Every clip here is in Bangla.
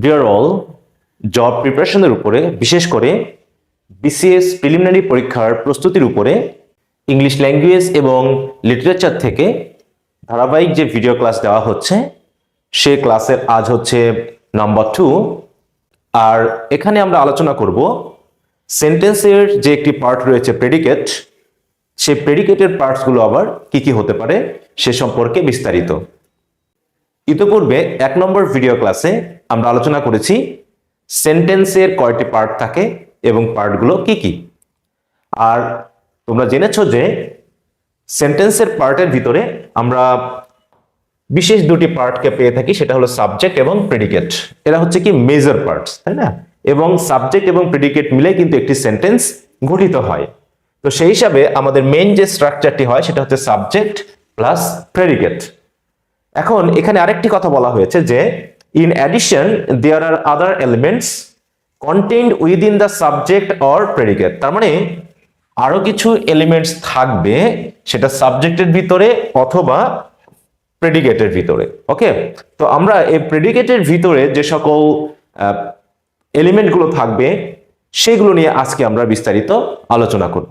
ডিয়ার অল জব প্রিপারেশনের উপরে, বিশেষ করে বিসিএস প্রিলিমিনারি পরীক্ষার প্রস্তুতির উপরে ইংলিশ ল্যাঙ্গুয়েজ এবং লিটারেচার থেকে ধারাবাহিক যে ভিডিও ক্লাস দেওয়া হচ্ছে, সে ক্লাসের আজ হচ্ছে নাম্বার টু আর এখানে আমরা আলোচনা করব সেন্টেন্সের যে একটি পার্ট রয়েছে প্রেডিকেট সে প্রেডিকেটের পার্টসগুলো আবার কি কি হতে পারে, সে সম্পর্কে বিস্তারিত। ইতোপূর্বে এক নম্বর ভিডিও ক্লাসে আমরা আলোচনা করেছি সেন্টেন্সের কয়টি পার্ট থাকে এবং পার্টগুলো কি কি। আর তোমরা জেনেছো যে সেন্টেন্সের পার্টের ভিতরে আমরা বিশেষ দুটি পার্টকে পেয়ে থাকি, সেটা হলো সাবজেক্ট এবং প্রেডিকেট এরা হচ্ছে কি মেজর পার্টস তাই না? এবং সাবজেক্ট এবং প্রেডিকেট মিলে কিন্তু একটি সেন্টেন্স গঠিত হয়। তো সেই হিসাবে আমাদের মেইন যে স্ট্রাকচারটি হয়, সেটা হচ্ছে সাবজেক্ট প্লাস প্রেডিকেট এখন এখানে আরেকটি কথা বলা হয়েছে যে in addition there are other elements content within the subject or predicate তার মানে আরও কিছু এলিমেন্টস থাকবে সেটা সাবজেক্টের ভিতরে অথবা প্রেডিকেটের ভিতরে ওকে তো আমরা এই প্রেডিকেটের ভিতরে যে সকল এলিমেন্টগুলো থাকবে, সেগুলো নিয়ে আজকে আমরা বিস্তারিত আলোচনা করব।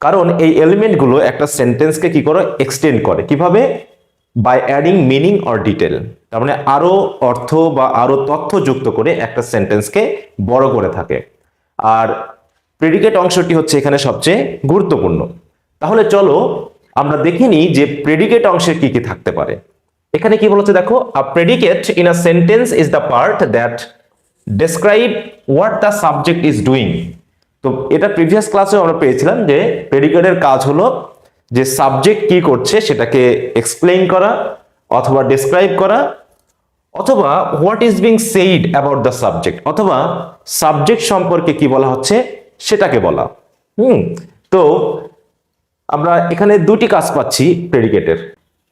কারণ এই এলিমেন্টগুলো একটা সেন্টেন্সকে কি করে? এক্সটেন্ড করে। কীভাবে? By adding meaning or detail তার মানে আরও অর্থ বা আরও তথ্য যুক্ত করে একটা সেন্টেন্সকে বড় করে থাকে। আর প্রেডিকেট অংশটি হচ্ছে এখানে সবচেয়ে গুরুত্বপূর্ণ। তাহলে চলো আমরা দেখে নিই যে প্রেডিকেট অংশে কি কি থাকতে পারে। এখানে কি বলেছে দেখো a predicate in a sentence is the part that describe what the subject is doing তো এটা প্রিভিয়াস ক্লাসে আমরা পেয়েছিলাম যে প্রেডিকেটের কাজ হলো যে সাবজেক্ট কি করছে সেটাকে এক্সপ্লেইন করা অথবা ডেসক্রাইব করা অথবা what is being said about the subject অথবা সাবজেক্ট সম্পর্কে কি বলা হচ্ছে সেটাকে বলা। হুম, তো আমরা এখানে দুটি কাজ পাচ্ছি প্রেডিকেটের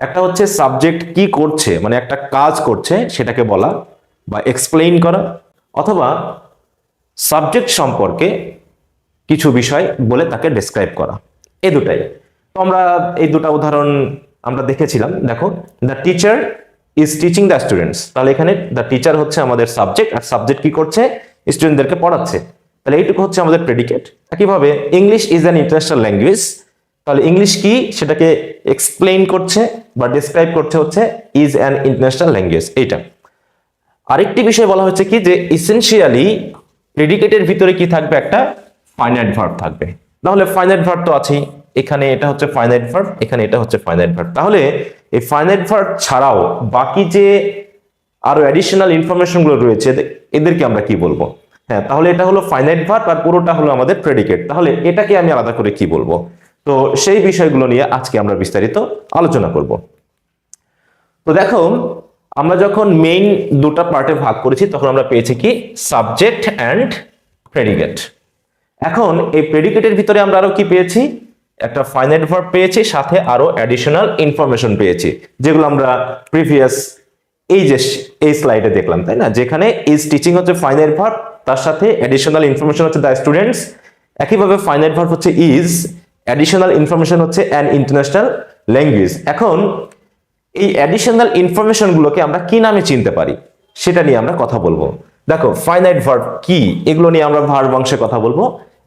একটা হচ্ছে সাবজেক্ট কি করছে মানে একটা কাজ করছে সেটাকে বলা বা এক্সপ্লেইন করা অথবা সাবজেক্ট সম্পর্কে কিছু বিষয় বলে তাকে ডেসক্রাইব করা। এ দুটাই। তো আমরা এই দুটা উদাহরণ আমরা দেখেছিলাম। দেখো the teacher is teaching the students তাহলে এখানে দ্য টিচার হচ্ছে আমাদের সাবজেক্ট আর সাবজেক্ট কি করছে? স্টুডেন্টদেরকে পড়াচ্ছে। তাহলে এইটুকু হচ্ছে আমাদের প্রেডিকেট একইভাবে English is an international language তাহলে ইংলিশ কি? সেটাকে এক্সপ্লেইন করছে বা ডিসক্রাইব করছে হচ্ছে ইজ অ্যান ইন্টারন্যাশনাল ল্যাঙ্গুয়েজ এইটা। আরেকটি বিষয় বলা হচ্ছে কি? যে ইসেনশিয়ালি প্রেডিকেটের ভিতরে কি থাকবে? একটা ফাইনাইট ভার্ব থাকবে। তাহলে ফাইনাইট ভার্ব তো আছেই। এখানে এটা হচ্ছে ফাইনাইট ভার্ব এখানে এটা হচ্ছে ফাইনাইট ভার্ব তাহলে এই ফাইনাইট ভার্ব ছাড়াও বাকি যে আরও অ্যাডিশনাল ইনফরমেশনগুলো রয়েছে এদেরকে আমরা কি বলব? হ্যাঁ তাহলে এটা হলো ফাইনাইট ভার্ব আর পুরোটা হলো আমাদের প্রেডিকেট তাহলে এটাকে আমি আলাদা করে কি বলব? তো সেই বিষয়গুলো নিয়ে আজকে আমরা বিস্তারিত আলোচনা করব। তো দেখো, আমরা যখন মেইন দুটো পার্টে ভাগ করেছি, তখন আমরা পেয়েছি কি? সাবজেক্ট অ্যান্ড প্রেডিকেট এখন এই প্রেডিকেটের ভিতরে আমরা আরও কি পেয়েছি? একটা ফাইনাইট ভার্ব পেয়েছি, সাথে আরও অ্যাডিশনাল ইনফরমেশন পেয়েছি, যেগুলো আমরা প্রিভিয়াস এই যে এই স্লাইডে দেখলাম, তাই না? যেখানে ইজ টিচিং হচ্ছে ফাইনাইট ভার্ব তার সাথে অ্যাডিশনাল ইনফরমেশন হচ্ছে দ্য স্টুডেন্টস একইভাবে ফাইনাইট ভার্ব হচ্ছে ইজ অ্যাডিশনাল ইনফরমেশন হচ্ছে অ্যান ইন্টারন্যাশনাল ল্যাঙ্গুয়েজ এখন, এই অ্যাডিশনাল ইনফরমেশনগুলোকে আমরা কি নামে চিনতে পারি? সেটা নিয়ে আমরা কথা বলব। দেখো ফাইনাইট ভার্ব কি? এগুলো নিয়ে আমরা ভার্ব অংশে কথা বলব।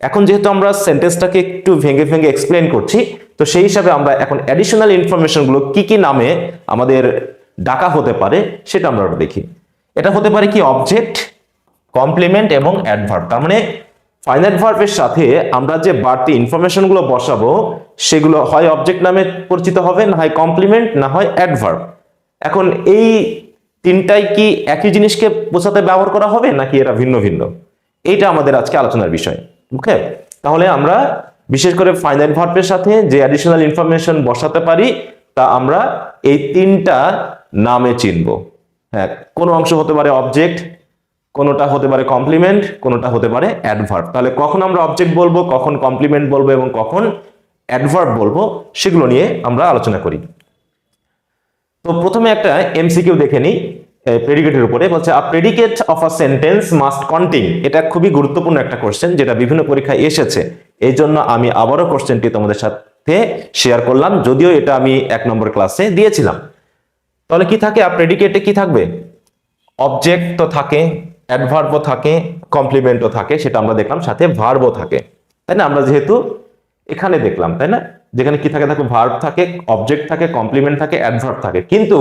এখন যেহেতু আমরা সেন্টেন্সটাকে একটু ভেঙে ভেঙে এক্সপ্লেন করছি, তো সেই হিসাবে আমরা এখন অ্যাডিশনাল ইনফরমেশনগুলো কি কি নামে আমাদের ডাকা হতে পারে সেটা আমরা দেখি। এটা হতে পারে কি অবজেক্ট কমপ্লিমেন্ট এবং অ্যাডভার্ব তার মানে ফাইনাইট ভার্বের সাথে আমরা যে বাড়তি ইনফরমেশনগুলো বসাবো, সেগুলো হয় অবজেক্ট নামে পরিচিত হবে, না হয় কমপ্লিমেন্ট না হয় অ্যাডভার্ব এখন এই তিনটাই কি একই জিনিসকে বোঝাতে ব্যবহার করা হবে, নাকি এরা ভিন্ন ভিন্ন? এইটা আমাদের আজকে আলোচনার বিষয়। ওকে তাহলে আমরা বিশেষ করে ফাইনাল ভার্বের সাথে যে অ্যাডিশনাল ইনফরমেশন বসাতে পারি, তা আমরা এই তিনটা নামে চিনব। হ্যাঁ কোনো অংশ হতে পারে অবজেক্ট কোনোটা হতে পারে কমপ্লিমেন্ট কোনোটা হতে পারে অ্যাডভার্ব তাহলে কখন আমরা অবজেক্ট বলব, কখন কমপ্লিমেন্ট বলব এবং কখন অ্যাডভার্ব বলব, সেগুলো নিয়ে আমরা আলোচনা করি। তো প্রথমে একটা এমসিকিউ দেখে নিই। প্রেডিকেটের উপরে, বলছে a predicate of a sentence must contain এটা খুবই গুরুত্বপূর্ণ একটা কোশ্চেন যেটা বিভিন্ন পরীক্ষায় এসেছে। এই জন্য আমি আবারও কোশ্চেনটি তোমাদের সাথে শেয়ার করলাম, যদিও এটা আমি এক নম্বর ক্লাসে দিয়েছিলাম। তাহলে কি থাকে? আ প্রেডিকেটে কি থাকবে? অবজেক্ট তো থাকে অ্যাডভার্বও থাকে কমপ্লিমেন্টও থাকে, সেটা আমরা দেখলাম, সাথে ভার্বও থাকে। তাই না? আমরা যেহেতু এখানে দেখলাম, তাই না? যেখানে কি থাকে? দেখো ভার্ব থাকে অবজেক্ট থাকে কমপ্লিমেন্ট থাকে অ্যাডভার্ব থাকে। কিন্তু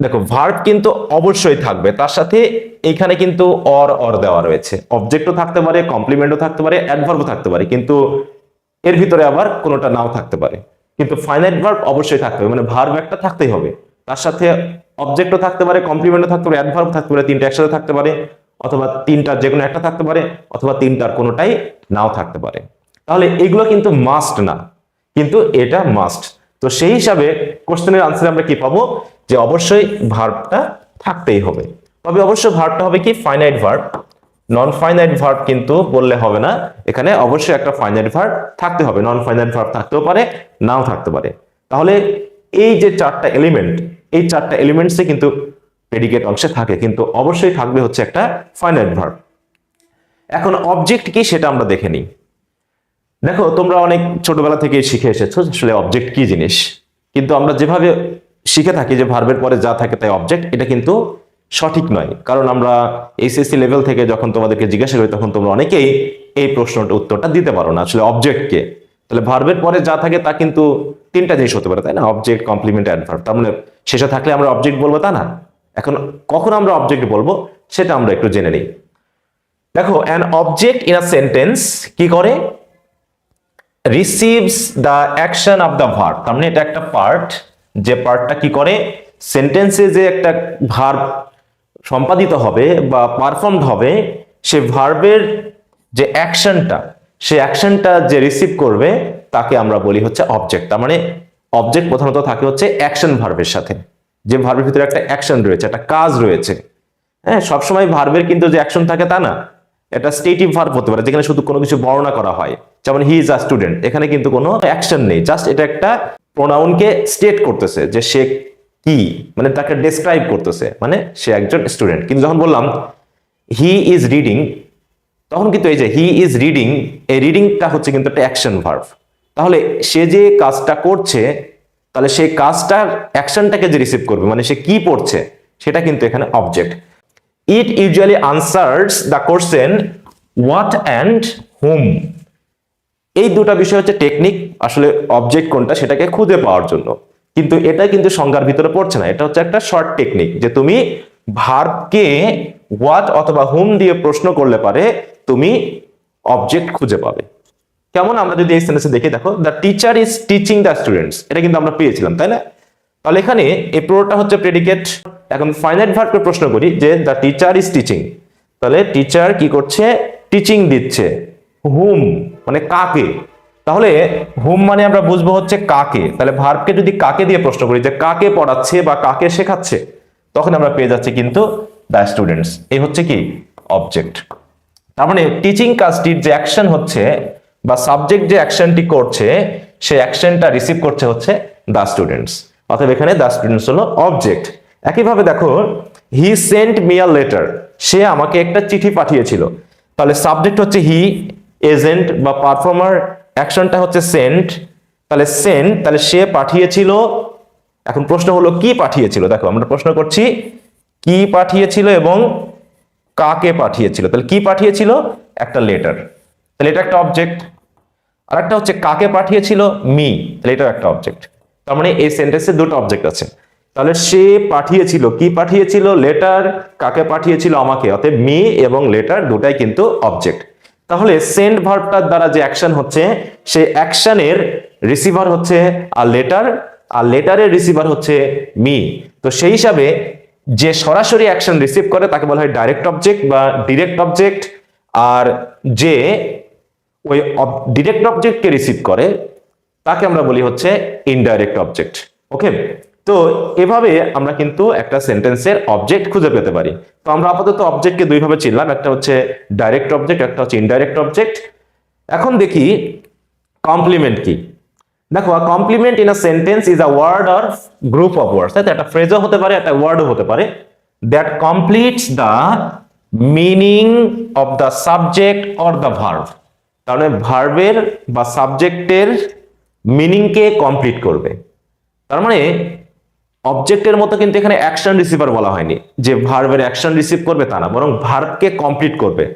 দেখো ভার্ব কিন্তু অবশ্যই থাকবে, তার সাথে এইখানে কিন্তু অর অর দেওয়া রয়েছে। অবজেক্টও থাকতে পারে কমপ্লিমেন্টও থাকতে পারে অ্যাডভার্বও থাকতে পারে, কিন্তু এর ভিতরে আবার কোনোটা নাও থাকতে পারে। কিন্তু ফাইনাইট ভার্ব অবশ্যই থাকতে হবে মানে ভার্ব একটা থাকতেই হবে। তার সাথে অবজেক্টও থাকতে পারে কমপ্লিমেন্টও থাকতে পারে অ্যাডভার্ব থাকতে পারে, তিনটা একসাথে থাকতে পারে, অথবা তিনটার যে কোনো একটা থাকতে পারে, অথবা তিনটার কোনোটাই নাও থাকতে পারে। তাহলে এগুলো কিন্তু মাস্ট না, কিন্তু এটা মাস্ট তো সেই হিসাবে কোশ্চেনের আনসারে আমরা কি পাবো? যে অবশ্যই ভার্বটা থাকতেই হবে। তবে অবশ্যই ভার্বটা হবে কি? Finite verb non finite verb কিন্তু বললে হবে না। এখানে অবশ্যই একটা ফাইনাইট ভার্ব থাকতে হবে। নন ফাইনাইট ভার্ব থাকতেও পারে, নাও থাকতে পারে। তাহলে এই যে চারটা এলিমেন্ট এই চারটা এলিমেন্টসে কিন্তু প্রেডিকেট অংশে থাকে, কিন্তু অবশ্যই থাকবে হচ্ছে একটা ফাইনাইট ভার্ব এখন অবজেক্ট কি সেটা আমরা দেখে নিই। দেখো, তোমরা অনেক ছোটবেলা থেকে শিখে এসেছ আসলে অবজেক্ট কি জিনিস। কিন্তু আমরা যেভাবে শিখে থাকি যে ভার্বের পরে যা থাকে তাই অবজেক্ট এটা কিন্তু সঠিক নয়। কারণ আমরা এইচএসসি লেভেল থেকে যখন তোমাদেরকে জিজ্ঞাসা করি, তখন তোমরা অনেকেই এই প্রশ্নটা উত্তরটা দিতে পারো না, আসলে অবজেক্ট কে। তাহলে ভার্বের পরে যা থাকে তা কিন্তু তিনটা জিনিস হতে পারে, তাই না? অবজেক্ট কমপ্লিমেন্ট অ্যাডভার্ব তার মানে শেষে থাকলে আমরা অবজেক্ট বলব, তা না? এখন কখন আমরা অবজেক্ট বলব, সেটা আমরা একটু জেনে নিই। দেখো an object in a sentence কি করে? Receives the action of the verb তার মানে এটা একটা পার্ট যে পার্টটা কি করে? সেন্টেন্সে যে একটা ভার্ব সম্পাদিত হবে বা পারফর্মড হবে, সে ভার্বের যে অ্যাকশনটা, সে অ্যাকশনটা যে রিসিভ করবে, তাকে আমরা বলি হচ্ছে অবজেক্ট। তার মানে অবজেক্ট প্রধানত থাকে হচ্ছে অ্যাকশন ভার্বের সাথে। যে ভার্বের ভিতরে একটা অ্যাকশন রয়েছে, একটা কাজ রয়েছে। হ্যাঁ সবসময় ভার্বের কিন্তু যে অ্যাকশন থাকে তা না। এটা স্টেটিভ ভার্ব হতে পারে, যেখানে শুধু কোনো কিছু বর্ণনা করা হয়। যেমন হি ইজ আ স্টুডেন্ট, এখানে কিন্তু কোনো অ্যাকশন নেই। জাস্ট এটা একটা প্রোনাউনকে স্টেট করতেছে যে সে কি? মানে তাকে ডেসক্রাইব করতেছে। মানে সে একজন স্টুডেন্ট কিন্তু যখন বললাম হি ইজ রিডিং তখন কিন্তু এই যে হি ইজ রিডিং এই রিডিংটা হচ্ছে কিন্তু একটা অ্যাকশন ভার্ভ তাহলে সে যে কাজটা করছে, তাহলে সেই কাজটার অ্যাকশনটাকে যে রিসিভ করবে মানে সে কি পড়ছে, সেটা কিন্তু এখানে object it usually answers the question what and whom এই দুটা বিষয় হচ্ছে টেকনিক আসলে অবজেক্ট কোনটা সেটাকে খুঁজে পাওয়ার জন্য। কিন্তু এটা কিন্তু সংজ্ঞার ভিতরে পড়ছে না, এটা হচ্ছে একটা শর্ট টেকনিক যে তুমি ভার্বকে হোয়াট অথবা হুম দিয়ে প্রশ্ন করলে পারে, তুমি অবজেক্ট খুঁজে পাবে। কেমন? আমরা যদি এই সেন্টেন্সে দেখি, দেখো the teacher is teaching the students এটা কিন্তু আমরা পেয়েছিলাম, তাই না? তাহলে এখানে এই পুরোটা হচ্ছে প্রেডিকেট এখন ফাইনাইট ভার্বকে প্রশ্ন করি যে দ্য টিচার ইজ টিচিং তাহলে টিচার কি করছে? টিচিং দিচ্ছে। হুম মানে কাকে? তাহলে হুম মানে আমরা বুঝব হচ্ছে কাকে। তাহলে ভার্বকে যদি কাকে দিয়ে প্রশ্ন করি যে কাকে পড়াচ্ছে বা কাকে শেখাচ্ছে, তখন আমরা পেয়ে যাচ্ছি কিন্তু দ্য স্টুডেন্টস এই হচ্ছে কি? অবজেক্ট তার মানে টিচিং কাজটির যে অ্যাকশন হচ্ছে বা সাবজেক্ট যে অ্যাকশনটি করছে, সেই অ্যাকশনটা রিসিভ করছে হচ্ছে দ্য স্টুডেন্টস অতএব এখানে দ্য স্টুডেন্টস হলো অবজেক্ট একইভাবে দেখো he sent me a letter সে আমাকে একটা চিঠি পাঠিয়েছিল। তাহলে সাবজেক্ট হচ্ছে হি এজেন্ট বা পারফর্মার অ্যাকশনটা হচ্ছে সেন্ট তাহলে সেন্ট তাহলে সে পাঠিয়েছিল। এখন প্রশ্ন হলো, কি পাঠিয়েছিল? দেখো, আমরা প্রশ্ন করছি, কি পাঠিয়েছিল এবং কাকে পাঠিয়েছিল? তাহলে কি পাঠিয়েছিল? একটা লেটার তাহলে এটা একটা অবজেক্ট আর একটা হচ্ছে, কাকে পাঠিয়েছিল? মি তাহলে এটাও একটা অবজেক্ট তার মানে এই সেন্টেন্সে দুটো অবজেক্ট আছে। তাহলে সে পাঠিয়েছিল, কি পাঠিয়েছিল? লেটার কাকে পাঠিয়েছিল? আমাকে। অতএব মি এবং লেটার দুটাই কিন্তু অবজেক্ট তাহলে সেন্ড ভার্বটার দ্বারা যে অ্যাকশন হচ্ছে, সেই অ্যাকশনের রিসিভার হচ্ছে আর লেটার আর লেটারের রিসিভার হচ্ছে মি তো সেই হিসাবে যে সরাসরি অ্যাকশন রিসিভ করে, তাকে বলা হয় ডাইরেক্ট অবজেক্ট বা ডিরেক্ট অবজেক্ট আর যে ওই ডিরেক্ট অবজেক্টকে রিসিভ করে, তাকে আমরা বলি হচ্ছে ইনডাইরেক্ট অবজেক্ট ওকে তো এভাবে আমরা কিন্তু একটা সেন্টেন্সের অবজেক্ট খুঁজে পেতে পারি। তো আমরা আপাতত অবজেক্টকে দুইভাবে চিনলাম, একটা হচ্ছে ডাইরেক্ট অবজেক্ট একটা হচ্ছে ইনডাইরেক্ট অবজেক্ট এখন দেখি কমপ্লিমেন্ট কি। দেখো complement in a sentence is a word or group of words তাই? একটা ফ্রেজও হতে পারে, একটা ওয়ার্ডও হতে পারে। That completes the meaning of the subject or the verb তার মানে ভার্বের বা সাবজেক্টের মিনিংকে কমপ্লিট করবে। তার মানে অবজেক্টের মতো কিন্তু এখানে অ্যাকশন রিসিভার বলা হয়নি। যে ভার্বের অ্যাকশন রিসিভ করবে তা না, বরং ভার্বকে কমপ্লিট করবে।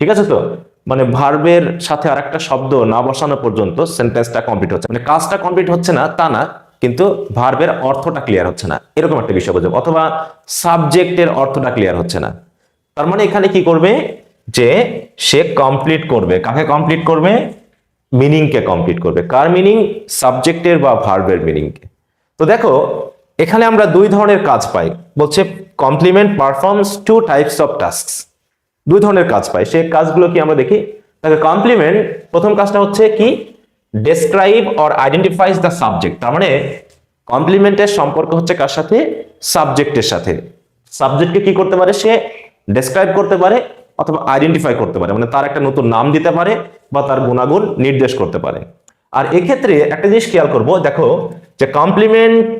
ঠিক আছে তো? মানে ভার্বের সাথে আরেকটা শব্দ না বসানো পর্যন্ত সেন্টেন্সটা কমপ্লিট হচ্ছে। মানে কাজটা কমপ্লিট হচ্ছে না, তা না, কিন্তু ভার্বের অর্থটা ক্লিয়ার হচ্ছে না। এরকম একটা বিষয় বোঝাবো অথবা সাবজেক্টের অর্থটা ক্লিয়ার হচ্ছে না। তার মানে এখানে কি করবে? যে সে কমপ্লিট করবে। কাকে কমপ্লিট করবে? মিনিংকে কমপ্লিট করবে। কার মিনিং সাবজেক্টের বা ভার্বের মিনিংকে তো দেখো এখানে আমরা দুই ধরনের কাজ পাই। বলছে complement performs two types of task দুই ধরনের কাজ পাই। সেই কাজগুলো কি আমরা দেখি? তাকে কমপ্লিমেন্ট প্রথম কাজটা হচ্ছে কি? Describe or identifies the subject তার মানে কমপ্লিমেন্টের সম্পর্ক হচ্ছে কার সাথে? সাবজেক্টের সাথে। সাবজেক্টকে কি করতে পারে? সে ডেসক্রাইব করতে পারে অথবা আইডেন্টিফাই করতে পারে। মানে তার একটা নতুন নাম দিতে পারে বা তার গুণাগুণ নির্দেশ করতে পারে। আর এক্ষেত্রে একটা জিনিস খেয়াল করব। দেখো যে complement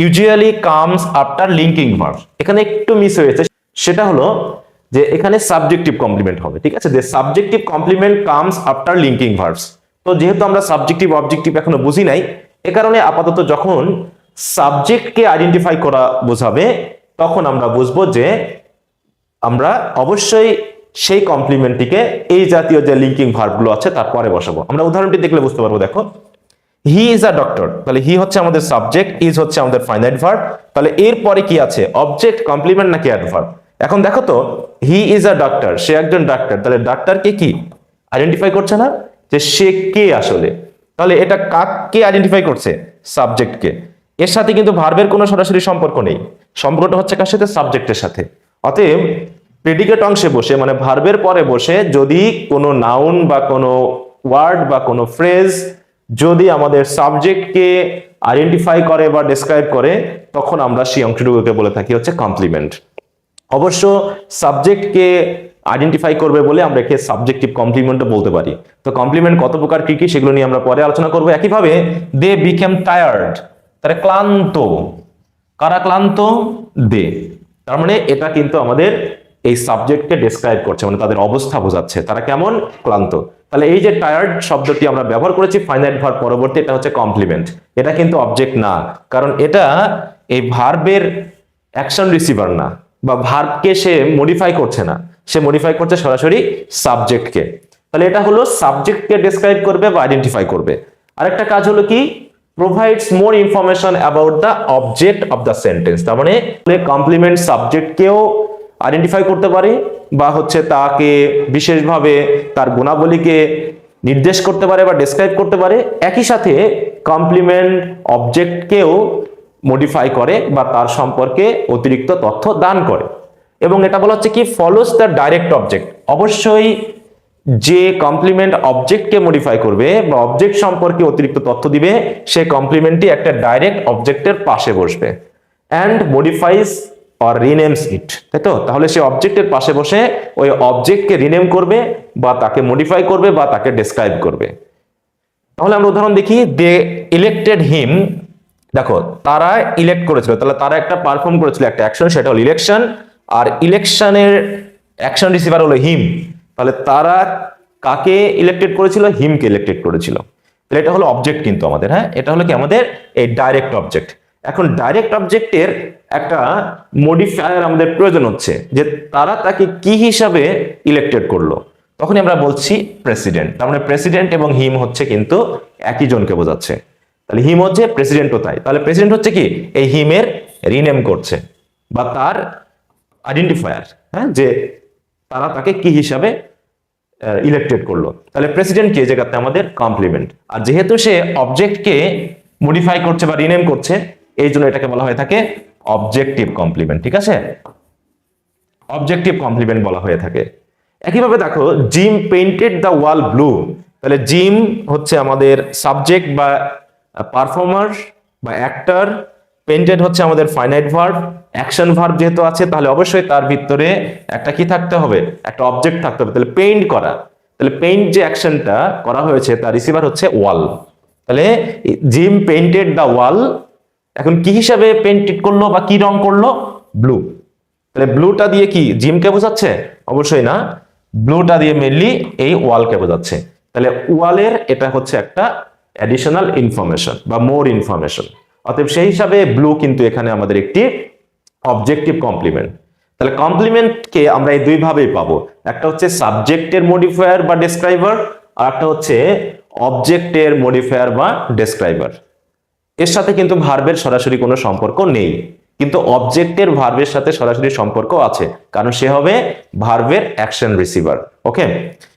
usually comes after linking verb এখানে একটু মিস হয়েছে। সেটা হলো যে এখানে সাবজেক্টিভ কমপ্লিমেন্ট হবে, ঠিক আছে? যে subjective complement comes after linking verbs তো যেহেতু আমরা সাবজেক্টিভ অবজেক্টিভ এখনও বুঝি নাই, এ কারণে আপাতত যখন সাবজেক্টকে আইডেন্টিফাই করা বোঝাবে, তখন আমরা বুঝব যে আমরা অবশ্যই সেই কমপ্লিমেন্টটিকে এই জাতীয় যে লিঙ্কিং ভার্বগুলো আছে, তার পরে বসাবো। আমরা উদাহরণটি দেখলে বুঝতে পারব, দেখো। হি ইজ আ ডক্টর তাহলে হি হচ্ছে আমাদের সাবজেক্ট ইজ হচ্ছে আমাদের ফাইনাইট ভার্ব তাহলে এরপরে কি আছে? অবজেক্ট কমপ্লিমেন্ট নাকি অ্যাডভার্ব এখন দেখো তো হি ইজ আ ডক্টর সে একজন ডাক্তার তাহলে ডাক্তারকে কি আইডেন্টিফাই করছে না? যে সে কে আসলে? তাহলে এটা কাকে আইডেন্টিফাই করছে? সাবজেক্টকে এর সাথে কিন্তু ভার্বের কোনো সরাসরি সম্পর্ক নেই। সম্পর্কটা হচ্ছে কার সাথে? সাবজেক্টের সাথে। অতএব প্রেডিকেট অংশে বসে মানে ভার্বের পরে বসে যদি কোনো নাউন বা কোনো ওয়ার্ড বা কোনো ফ্রেজ যদি আমাদের সাবজেক্টকে আইডেন্টিফাই করে বা ডেসক্রাইব করে, তখন আমরা সেই অংশটুকুকে বলে থাকি হচ্ছে কমপ্লিমেন্ট অবশ্য সাবজেক্টকে আইডেন্টিফাই করবে বলে আমরা একে সাবজেক্টিভ কমপ্লিমেন্টও বলতে পারি। তো কমপ্লিমেন্ট কত প্রকার, কি কি, সেগুলো নিয়ে আমরা পরে আলোচনা করব। একইভাবে দে বিকেম টায়ার্ড তারা ক্লান্ত। কারা ক্লান্ত? দে তার মানে এটা কিন্তু আমাদের এই সাবজেক্টকে ডেসক্রাইব করছে মানে তাদের অবস্থা বোঝাচ্ছে। তারা কেমন? ক্লান্ত। তাহলে এই যে টায়ার্ড শব্দটি আমরা ব্যবহার করেছি ফাইনাইট ভার্ব পরবর্তী, এটা হচ্ছে কমপ্লিমেন্ট এটা কিন্তু অবজেক্ট না, কারণ এটা এই ভার্বের অ্যাকশন রিসিভার না, বা ভার্বকে সে মডিফাই করছে না। সে মডিফাই করছে সরাসরি সাবজেক্টকে তাহলে এটা হলো সাবজেক্টকে ডেসক্রাইব করবে বা আইডেন্টিফাই করবে। আরেকটা কাজ হলো কি? Provides more information about the object of the sentence তার মানে কমপ্লিমেন্ট সাবজেক্টকেও আইডেন্টিফাই করতে পারে বা হচ্ছে তাকে বিশেষভাবে তার গুণাবলীকে নির্দেশ করতে পারে বা ডেসক্রাইব করতে পারে, একই সাথে কমপ্লিমেন্ট অবজেক্টকেও মডিফাই করে বা তার সম্পর্কে অতিরিক্ত তথ্য দান করে। এবং এটা বলা হচ্ছে কি ফলোস দ্য ডাইরেক্ট অবজেক্ট অবশ্যই যে কমপ্লিমেন্ট অবজেক্টকে মডিফাই করবে বা অবজেক্ট সম্পর্কে অতিরিক্ত তথ্য দিবে, সে কমপ্লিমেন্টটি একটা ডাইরেক্ট অবজেক্টের পাশে বসবে। And modifies or renames it তাই তো তাহলে সে অবজেক্টের পাশে বসে ওই অবজেক্টকে রিনেম করবে বা তাকে মডিফাই করবে বা তাকে ডেসক্রাইব করবে। তাহলে আমরা উদাহরণ দেখি দে ইলেক্টেড হিম দেখো, তারা ইলেক্ট করেছিল, তাহলে তারা একটা পারফর্ম করেছিল, একটা অ্যাকশন সেটা হলো ইলেকশন আর ইলেকশনের অ্যাকশন রিসিভার হলো হিম তাহলে তারা কাকে ইলেক্টেড করেছিল? হিমকে ইলেক্টেড করেছিল। তাহলে এটা হলো অবজেক্ট কিন্তু আমাদের হ্যাঁ? এটা হলো কি আমাদের? এই ডাইরেক্ট অবজেক্ট এখন ডাইরেক্ট অবজেক্টের একটা মডিফায়ার আমাদের প্রয়োজন হচ্ছে, যে তারা তাকে কি হিসাবে ইলেক্টেড করল। তখনই আমরা বলছি প্রেসিডেন্ট তার মানে প্রেসিডেন্ট এবং হিম হচ্ছে কিন্তু একই জনকে বোঝাচ্ছে। তাহলে হিম হচ্ছে প্রেসিডেন্টও তাই। তাহলে প্রেসিডেন্ট হচ্ছে কি? এই হিমের রিনেম করছে বা তার আইডেন্টিফায়ার হ্যাঁ? যে তারা তাকে কি হিসাবে ইলেক্টেড করল। তাহলে প্রেসিডেন্ট কে? জায়গাতে আমাদের কমপ্লিমেন্ট আর যেহেতু সে অবজেক্টকে মডিফাই করছে বা রিনেম করছে এই জন্য এটাকে বলা হয়ে থাকে অবজেক্টিভ কমপ্লিমেন্ট ঠিক আছে? অবজেক্টিভ কমপ্লিমেন্ট বলা হয়ে থাকে। একইভাবে দেখো Jim painted the wall blue তাহলে জিম হচ্ছে আমাদের সাবজেক্ট বা পারফর্মার বা অ্যাক্টর পেইন্টেড হচ্ছে আমাদের ফাইনাইট ভার্ব অ্যাকশন ভার্ব যেহেতু আছে, তাহলে অবশ্যই তার ভিতরে একটা কি থাকতে হবে? একটা অবজেক্ট থাকতে হবে। তাহলে পেইন্ট করা, তাহলে পেইন্ট যে অ্যাকশনটা করা হয়েছে, তার রিসিভার হচ্ছে ওয়াল তাহলে জিম পেইন্টেড দ্য ওয়াল এখন কি হিসাবে পেইন্টেড করল বা কি রং করল? ব্লু তাহলে ব্লুটা দিয়ে কি জিমকে বোঝাচ্ছে? অবশ্যই না। ব্লুটা দিয়ে মেনলি এই ওয়ালকে বোঝাচ্ছে। তাহলে ওয়ালের এটা হচ্ছে একটা অ্যাডিশনাল ইনফরমেশন বা মোর ইনফরমেশন অতএব সেই হিসাবে ব্লু কিন্তু এখানে আমাদের একটি অবজেক্টিভ কমপ্লিমেন্ট তাহলে কমপ্লিমেন্টকে আমরা এই দুই ভাবেই পাবো। একটা হচ্ছে সাবজেক্টের মডিফায়ার বা ডেসক্রাইবার আর একটা হচ্ছে অবজেক্টের মডিফায়ার বা ডেসক্রাইবার এর সাথে কিন্তু ভার্বের সরাসরি কোনো সম্পর্ক নেই। কিন্তু অবজেক্টের ভার্বের সাথে সরাসরি সম্পর্ক আছে, কারণ সে হবে ভার্বের অ্যাকশন রিসিভার ওকে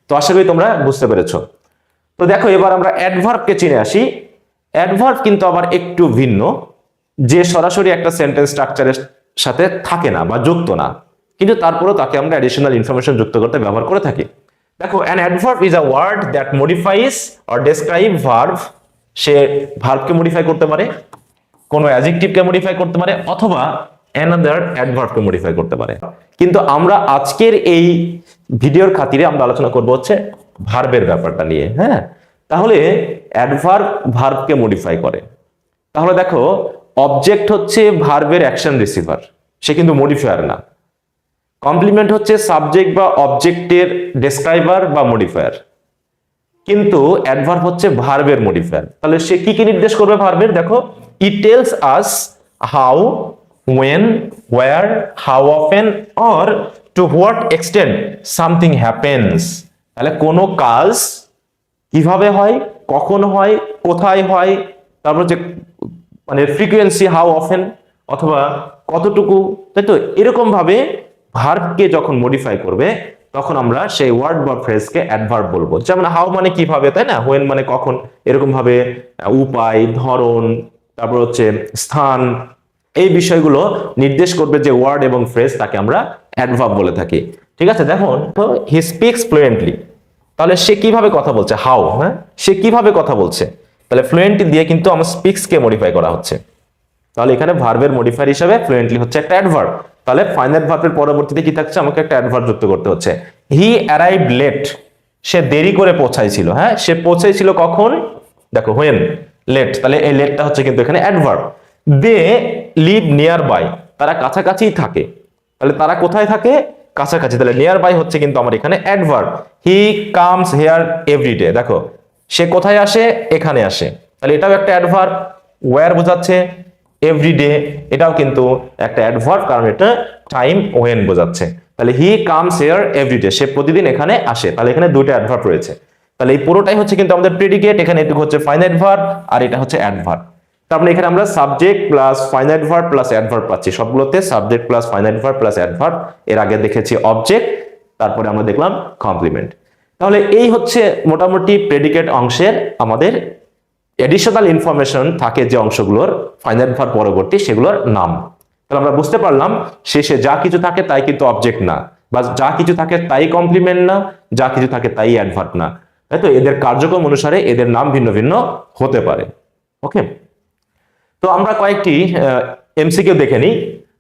তো আশা করি তোমরা বুঝতে পেরেছ। তো দেখো, এবার আমরা অ্যাডভার্বকে চিনে আসি। অ্যাডভার্ব কিন্তু আবার একটু ভিন্ন, যে সরাসরি একটা সেন্টেন্স স্ট্রাকচারের সাথে থাকে না বা যুক্ত না। কিন্তু তারপরেও তাকে আমরা অ্যাডিশনাল ইনফরমেশন যুক্ত করতে ব্যবহার করে থাকি। দেখো an adverb is a word that modifies or describe verb সে ভার্বকে মডিফাই করতে পারে, কোনো অ্যাজেক্টিভকে মডিফাই করতে পারে, অথবা অ্যানাদার অ্যাডভার্বকে মডিফাই করতে পারে। কিন্তু আমরা আজকের এই ভিডিওর খাতিরে আমরা আলোচনা করব হচ্ছে ভার্বের ব্যাপারটা নিয়ে হ্যাঁ? তাহলে অ্যাডভার্ব ভার্বকে মডিফাই করে। তাহলে দেখো অবজেক্ট হচ্ছে ভার্বের অ্যাকশন রিসিভার সে কিন্তু মডিফায়ার না। কমপ্লিমেন্ট হচ্ছে সাবজেক্ট বা অবজেক্টের ডেসক্রাইবার বা মডিফায়ার কিন্তু অ্যাডভার্ব হচ্ছে ভার্বের মডিফায়ার তাহলে সে কি কি নির্দেশ করবে ভার্বের দেখো it tells us how when where how often or to what extent something happens তাহলে কোনো কাজ কীভাবে হয়, কখন হয়, কোথায় হয়, তারপর যে মানে ফ্রিকোয়েন্সি হাউ অফেন অথবা কতটুকু, তাই তো? এরকম ভাবে ভার্বকে যখন মডিফাই করবে তখন আমরা সেই ওয়ার্ড বা ফ্রেজকে অ্যাডভার্ব বলব। যেমন হাউ মানে কীভাবে, তাই না? হোয়েন মানে কখন এরকম ভাবে উপায়, ধরন, তারপর হচ্ছে স্থান, এই বিষয়গুলো নির্দেশ করবে যে ওয়ার্ড এবং ফ্রেজ তাকে আমরা অ্যাডভার্ব বলে থাকি। ঠিক আছে? দেখুন হি স্পিক্স ফ্লুয়েন্টলি তাহলে সে কীভাবে কথা বলছে? হাউ হ্যাঁ? সে কীভাবে কথা বলছে? তাহলে ফ্লুয়েন্ট দিয়ে কিন্তু আমার স্পিক্সকে মডিফাই করা হচ্ছে। তাহলে এখানে ভার্বের মডিফায়ার হিসাবে ফ্লুয়েন্টলি হচ্ছে একটা অ্যাডভার্ব তাহলে ফাইনাল ভার্বের পরবর্তীতে কি থাকছে? আমাকে একটা অ্যাডভার্ব যুক্ত করতে হচ্ছে। হি অ্যারাইভ লেট সে দেরি করে পৌঁছাইছিল হ্যাঁ? সে পৌঁছাইছিল কখন? দেখো হোয়েন লেট তাহলে এই লেটটা হচ্ছে কিন্তু এখানে adverb they live nearby তারা কাছাকাছিই থাকে। তাহলে তারা কোথায় থাকে? কাছাকাছি। তাহলে নিয়ার বাই হচ্ছে কিন্তু আমার এখানে adverb he comes here every day দেখো, সে কোথায় আসে? এখানে আসে। তাহলে এটাও একটা অ্যাডভার্ব ওয়্যার বোঝাচ্ছে? এভরিডে এটাও কিন্তু একটা অ্যাডভার্ব কারণ এটা টাইম ওয়েন বোঝাচ্ছে। তাহলে he comes here every day সে প্রতিদিন এখানে আসে। তাহলে এখানে দুটো অ্যাডভার্ব রয়েছে। তাহলে এই পুরোটাই হচ্ছে কিন্তু আমাদের প্রেডিকেট এখানে এটুকু হচ্ছে ফাইনাইট ভার্ব আর এটা হচ্ছে অ্যাডভার্ব তার মানে এখানে আমরা subject plus finite verb plus adverb পাচ্ছি। সবগুলোতে subject plus finite verb plus adverb এর আগে দেখেছি অবজেক্ট তারপরে আমরা দেখলাম কমপ্লিমেন্ট তাহলে এই হচ্ছে মোটামুটি প্রেডিকেট অংশের আমাদের এডিশনাল ইনফরমেশন থাকে যে অংশগুলোর ফাইনাল ভার পরবর্তী সেগুলোর নাম। তাহলে আমরা বুঝতে পারলাম, শেষে যা কিছু থাকে তাই কিন্তু অবজেক্ট না, বা যা কিছু থাকে তাই কমপ্লিমেন্ট না, যা কিছু থাকে তাই অ্যাডভার্ট না। তাই তো এদের কার্যক্রম অনুসারে এদের নাম ভিন্ন ভিন্ন হতে পারে। ওকে তো আমরা কয়েকটি এমসিকিউ দেখে নিই।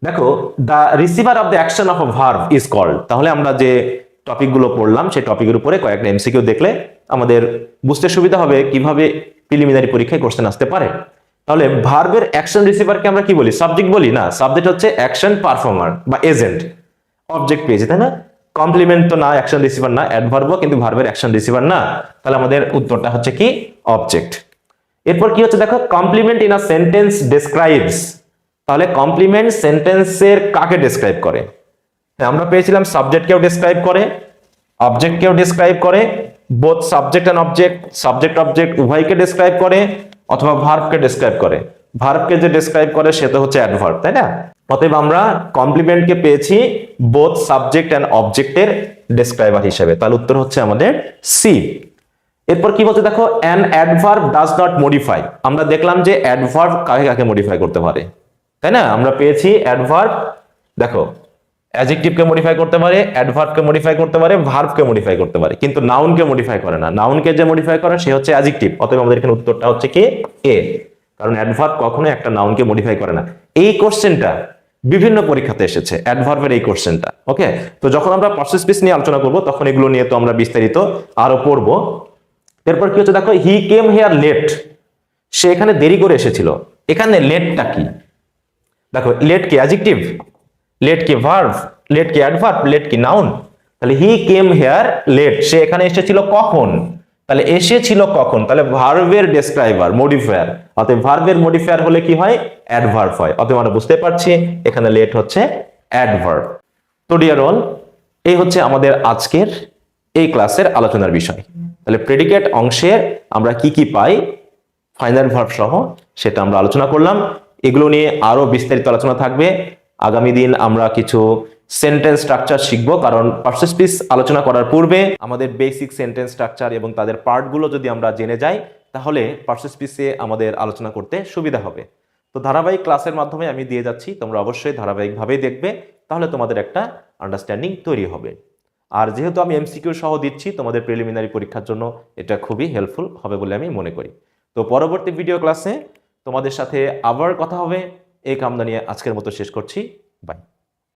দেখো the receiver of the action of a verb is called তাহলে আমরা যে টপিকগুলো পড়লাম, সেই টপিকের উপরে কয়েকটা এমসিকিউ দেখলে আমাদের বুঝতে সুবিধা হবে কীভাবে প্রিলিমিনারি পরীক্ষায় কোশ্চেন আসতে পারে। তাহলে ভার্বের অ্যাকশন রিসিভারকে আমরা কি বলি? সাবজেক্ট বলি? না সাবজেক্ট হচ্ছে অ্যাকশন পারফর্মার বা এজেন্ট অবজেক্ট পেয়েছি, তাই না? কমপ্লিমেন্ট তো না অ্যাকশন রিসিভার না অ্যাডভার্বও কিন্তু ভার্বের অ্যাকশন রিসিভার না। তাহলে আমাদের উত্তরটা হচ্ছে কি? অবজেক্ট এরপর কি হচ্ছে দেখো? Complement in a sentence describes তাহলে কমপ্লিমেন্ট সেন্টেন্সের কাকে ডেসক্রাইব করে? আমরা পেয়েছিলাম সাবজেক্টকেও ডেসক্রাইব করে অবজেক্টকেও ডেসক্রাইব করে both subject and object subject object উভয়কে ডেসক্রাইব করে অথবা ভার্বকে ডেসক্রাইব করে। ভার্বকে যে ডেসক্রাইব করে সে তো হচ্ছে অ্যাডভার্ব তাই না? অতএব আমরা কমপ্লিমেন্টকে পেয়েছি বোথ সাবজেক্ট অ্যান্ড অবজেক্টের ডেসক্রাইবার হিসেবে। তাহলে উত্তর হচ্ছে আমাদের সি এরপর কি বলছে দেখো an adverb does not modify আমরা দেখলাম যে অ্যাডভার্ব কাকে কাকে মডিফাই করতে পারে, তাই না? আমরা পেয়েছি অ্যাডভার্ব দেখো অ্যাডজেক্টিভকে মডিফাই করতে পারে অ্যাডভার্বকে মডিফাই করতে পারে ভার্বকে মডিফাই করতে পারে। কিন্তু নাউনকে মডিফাই করে না। নাউনকে যে মডিফাই করে, সে হচ্ছে অ্যাডজেক্টিভ অতএব আমাদের এখানে উত্তরটা হচ্ছে কি? এ কারণ অ্যাডভার্ব কখনো একটা নাউনকে মডিফাই করে না। এই কোশ্চেনটা বিভিন্ন পরীক্ষাতে এসেছে। অ্যাডভার্বের এই কোশ্চেনটা ওকে তো যখন আমরা প্রসেস পিস নিয়ে আলোচনা করব, তখন এগুলো নিয়ে তো আমরা বিস্তারিত আরও পড়ব। এরপর কি হচ্ছে? দেখো হি কেম হেয়ার লেট সে এখানে দেরি করে এসেছিল। এখানে লেটটা কি? দেখো লেট কি? অ্যাডজেক্টিভ লেট কি ভার্ভ লেট কি অ্যাডভার্ব লেট কি নাউন তাহলে হি কেম হেয়ার লেট সে এখানে এসেছিল কখন? তাহলে এসেছিল কখন? তাহলে ভার্বের ডেসক্রাইবার মডিফায়ার অতএব ভার্বের মডিফায়ার হলে কি হয়? অ্যাডভার্ব হয়। অতএব আমরা বুঝতে পারছি, এখানে লেট হচ্ছে অ্যাডভার্ব তো ডিয়ার অল এই হচ্ছে আমাদের আজকের এই ক্লাসের আলোচনার বিষয়। তাহলে প্রেডিকেট অংশের আমরা কি কি পাই? ফাইনাল ভার্ব সহ সেটা আমরা আলোচনা করলাম। এগুলো নিয়ে আরও বিস্তারিত আলোচনা থাকবে। আগামী দিন আমরা কিছু সেন্টেন্স স্ট্রাকচার শিখব, কারণ পার্সেস আলোচনা করার পূর্বে আমাদের বেসিক সেন্টেন্স স্ট্রাকচার এবং তাদের পার্টগুলো যদি আমরা জেনে যাই, তাহলে পার্সেস আমাদের আলোচনা করতে সুবিধা হবে। তো ধারাবাহিক ক্লাসের মাধ্যমে আমি দিয়ে যাচ্ছি, তোমরা অবশ্যই ধারাবাহিকভাবেই দেখবে, তাহলে তোমাদের একটা আন্ডারস্ট্যান্ডিং তৈরি হবে। আর যেহেতু আমি এমসিকিউ সহ দিচ্ছি, তোমাদের প্রিলিমিনারি পরীক্ষার জন্য এটা খুবই হেল্পফুল হবে বলে আমি মনে করি। তো পরবর্তী ভিডিও ক্লাসে তোমাদের সাথে আবার কথা হবে। এই কামনা নিয়ে আজকের মতো শেষ করছি। বাই।